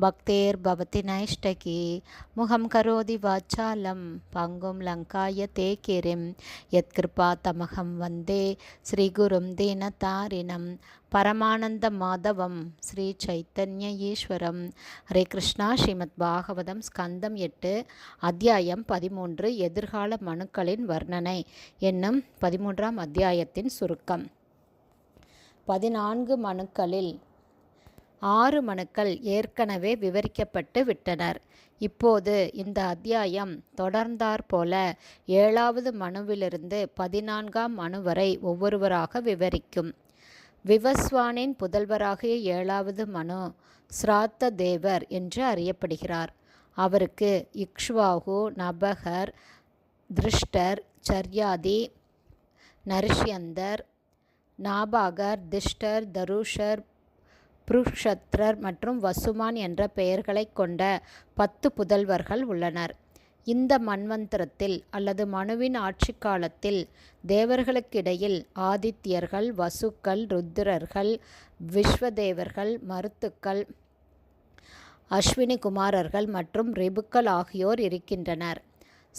பக்தேர் பவதி நைஷ்டகி முகம் கரோதி வாச்சாலம் பங்கும் லங்காய தே கிரிம் யத்கிருபா தமகம் வந்தே ஸ்ரீகுரும் தீனதாரிணம் பரமானந்த மாதவம் ஸ்ரீ சைத்தன்ய ஈஸ்வரம். ஹரே கிருஷ்ணா ஸ்ரீமத் பாகவதம் ஸ்கந்தம் எட்டு அத்தியாயம் பதிமூன்று எதிர்கால மனுக்களின் வர்ணனை என்னும் பதிமூன்றாம் அத்தியாயத்தின் சுருக்கம். பதினான்கு மனுக்களில் ஆறு மனுக்கள் ஏற்கனவே விவரிக்கப்பட்டு விட்டனர். இப்போது இந்த அத்தியாயம் தொடர்ந்தாற்போல ஏழாவது மனுவிலிருந்து பதினான்காம் மனு வரை ஒவ்வொருவராக விவரிக்கும். விவஸ்வானின் புதல்வராகிய ஏழாவது மனு ஸ்ராத்த தேவர் என்று அறியப்படுகிறார். அவருக்கு இக்ஷ்வாகு நபகர் திருஷ்டர் சர்யாதி நரிஷ்யந்தர் நாபாகர் திஷ்டர் தருஷர் புருஷத்ரர் மற்றும் வசுமான் என்ற பெயர்களைக் கொண்ட பத்து புதல்வர்கள் உள்ளனர். இந்த மன்வந்திரத்தில் அல்லது மனுவின் ஆட்சி காலத்தில் தேவர்களுக்கிடையில் ஆதித்யர்கள் வசுக்கள் ருத்ரர்கள் விஸ்வதேவர்கள் மருத்துக்கள் அஸ்வினி குமாரர்கள் மற்றும் ரிபுக்கள் ஆகியோர் இருக்கின்றனர்.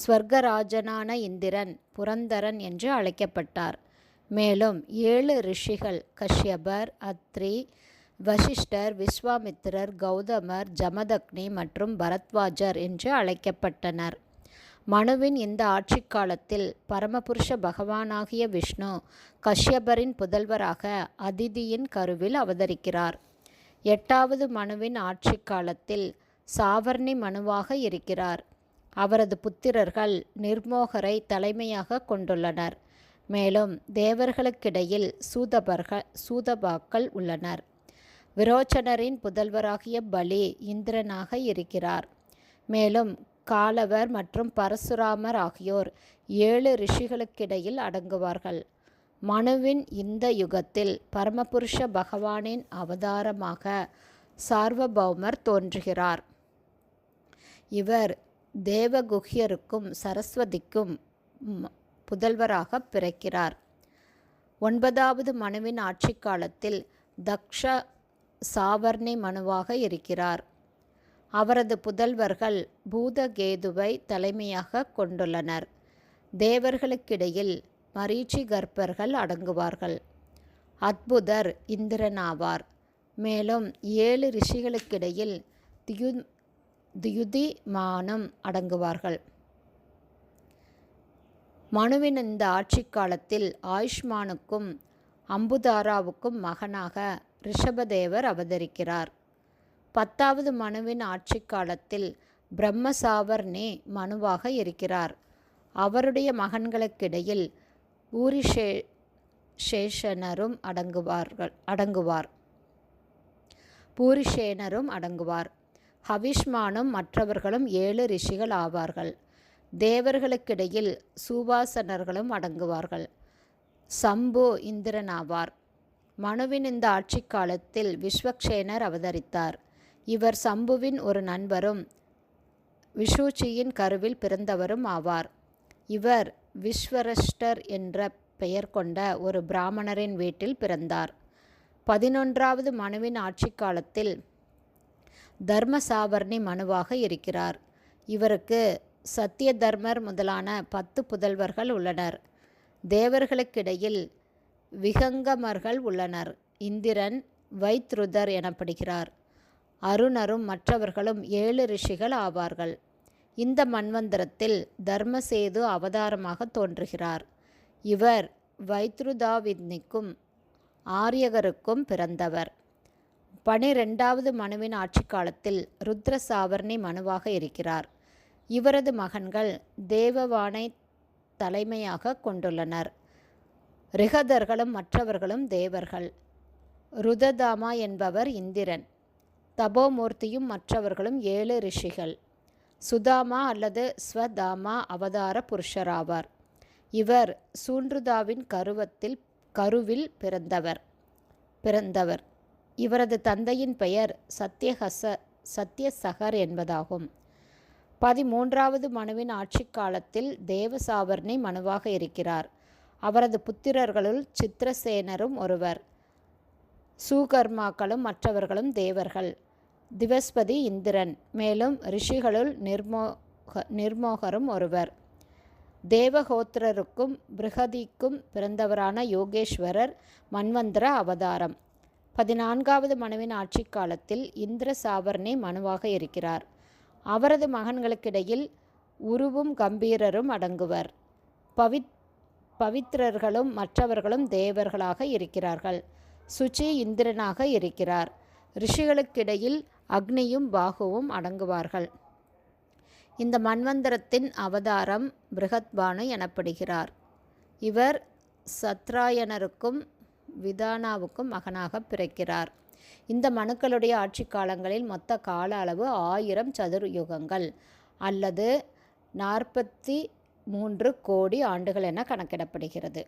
ஸ்வர்கராஜனான இந்திரன் புரந்தரன் என்று அழைக்கப்பட்டார். மேலும் ஏழு ரிஷிகள் கஷ்யபர் அத்ரி வசிஷ்டர் விஸ்வாமித்திரர் கௌதமர் ஜமதக்னி மற்றும் பரத்வாஜர் என்று அழைக்கப்பட்டனர். மனுவின் இந்த ஆட்சி காலத்தில் பரமபுருஷ பகவானாகிய விஷ்ணு கஷ்யபரின் புதல்வராக அதிதியின் கருவில் அவதரிக்கிறார். எட்டாவது மனுவின் ஆட்சி காலத்தில் சாவர்ணி மனுவாக இருக்கிறார். அவரது புத்திரர்கள் நிர்மோகரை தலைமையாக கொண்டுள்ளனர். மேலும் தேவர்களுக்கிடையில் சூதபர்கள் சூதபாக்கள் உள்ளனர். விரோச்சனரின் புதல்வராகிய பலி இந்திரனாக இருக்கிறார். மேலும் காலவர் மற்றும் பரசுராமர் ஆகியோர் ஏழு ரிஷிகளுக்கிடையில் அடங்குவார்கள். மனுவின் இந்த யுகத்தில் பரமபுருஷ பகவானின் அவதாரமாக சார்வபௌமர் தோன்றுகிறார். இவர் தேவகுஹ்யருக்கும் சரஸ்வதிக்கும் புதல்வராக பிறக்கிறார். ஒன்பதாவது மனுவின் ஆட்சி காலத்தில் தக்ஷ சாவர்ணி மனுவாக இருக்கிறார். அவரது புதல்வர்கள் பூதகேதுவை தலைமையாக கொண்டுள்ளனர். தேவர்களுக்கிடையில் மரீச்சி கர்ப்பர்கள் அடங்குவார்கள். அத்புதர் இந்திரனாவார். மேலும் ஏழு ரிஷிகளுக்கிடையில் தியு தியுதிமானம் அடங்குவார்கள். மனுவின் இந்த ஆட்சி காலத்தில் ஆயுஷ்மானுக்கும் அம்புதாராவுக்கும் மகனாக ரிஷபதேவர் அவதரிக்கிறார். பத்தாவது மனுவின் ஆட்சி காலத்தில் பிரம்மசாவர்னே மனுவாக இருக்கிறார். அவருடைய மகன்களுக்கிடையில் ஊரிஷே சேஷனரும் அடங்குவார்கள் அடங்குவார். பூரிஷேனரும் அடங்குவார். ஹவிஷ்மானும் மற்றவர்களும் ஏழு ரிஷிகள் ஆவார்கள். தேவர்களுக்கிடையில் சூவாசனர்களும் அடங்குவார்கள். சம்பு இந்திரன் ஆவார். மனுவின் இந்த ஆட்சி காலத்தில் விஸ்வக்ஷேனர் அவதரித்தார். இவர் சம்புவின் ஒரு நண்பரும் விஷூச்சியின் கருவில் பிறந்தவரும் ஆவார். இவர் விஸ்வரஷ்டர் என்ற பெயர் கொண்ட ஒரு பிராமணரின் வீட்டில் பிறந்தார். பதினொன்றாவது மனுவின் ஆட்சி காலத்தில் தர்மசாவர்ணி மனுவாக இருக்கிறார். இவருக்கு சத்திய தர்மர் முதலான பத்து புதல்வர்கள் உள்ளனர். தேவர்களுக்கிடையில் விகங்கமர்கள் உள்ளனர். இந்திரன் வைத்ருதர் எனப்படுகிறார். அருணரும் மற்றவர்களும் ஏழு ரிஷிகள் ஆவார்கள். இந்த மன்வந்திரத்தில் தர்மசேது அவதாரமாக தோன்றுகிறார். இவர் வைத்ருதாவித்னிக்கும் ஆரியகருக்கும் பிறந்தவர். பனிரெண்டாவது மனுவின் ஆட்சி காலத்தில் ருத்ர சாவர்ணி மனுவாக இருக்கிறார். இவரது மகன்கள் தேவவானை தலைமையாக கொண்டுள்ளனர். ரிகதர்களும் மற்றவர்களும் தேவர்கள். ருததாமா என்பவர் இந்திரன். தபோமூர்த்தியும் மற்றவர்களும் ஏழு ரிஷிகள். சுதாமா அல்லது ஸ்வதாமா அவதார புருஷராவார். இவர் சூன்றுதாவின் கருவத்தில் கருவில் பிறந்தவர் பிறந்தவர். இவரது தந்தையின் பெயர் சத்யஹச சத்யசகர் என்பதாகும். பதிமூன்றாவது மனுவின் ஆட்சி காலத்தில் தேவசாவர்ணி மனுவாக இருக்கிறார். அவரது புத்திரர்களுள் சித்திரசேனரும் ஒருவர். சூகர்மாக்களும் மற்றவர்களும் தேவர்கள். திவஸ்பதி இந்திரன். மேலும் ரிஷிகளுள் நிர்மோக நிர்மோகரும் ஒருவர். தேவகோத்திரருக்கும் பிருகதிக்கும் பிறந்தவரான யோகேஸ்வரர் மன்வந்திர அவதாரம். பதினான்காவது மனுவின் ஆட்சி காலத்தில் இந்திர சாவர்ணி மனுவாக இருக்கிறார். அவரது மகன்களுக்கிடையில் உருவும் கம்பீரரும் அடங்குவர். பவித் பவித்ரர்களும் மற்றவர்களும் தேவர்களாக இருக்கிறார்கள். சுச்சி இந்திரனாக இருக்கிறார். ரிஷிகளுக்கிடையில் அக்னியும் பாகுவும் அடங்குவார்கள். இந்த மன்வந்தரத்தின் அவதாரம் பிருகத்பானு எனப்படுகிறார். இவர் சத்ராயனருக்கும் விதானாவுக்கும் மகனாக பிறக்கிறார். இந்த மனுக்களுடைய ஆட்சி காலங்களில் மொத்த கால அளவு ஆயிரம் சதுர் யுகங்கள் அல்லது நாற்பத்தி மூன்று கோடி ஆண்டுகள் என கணக்கிடப்படுகிறது.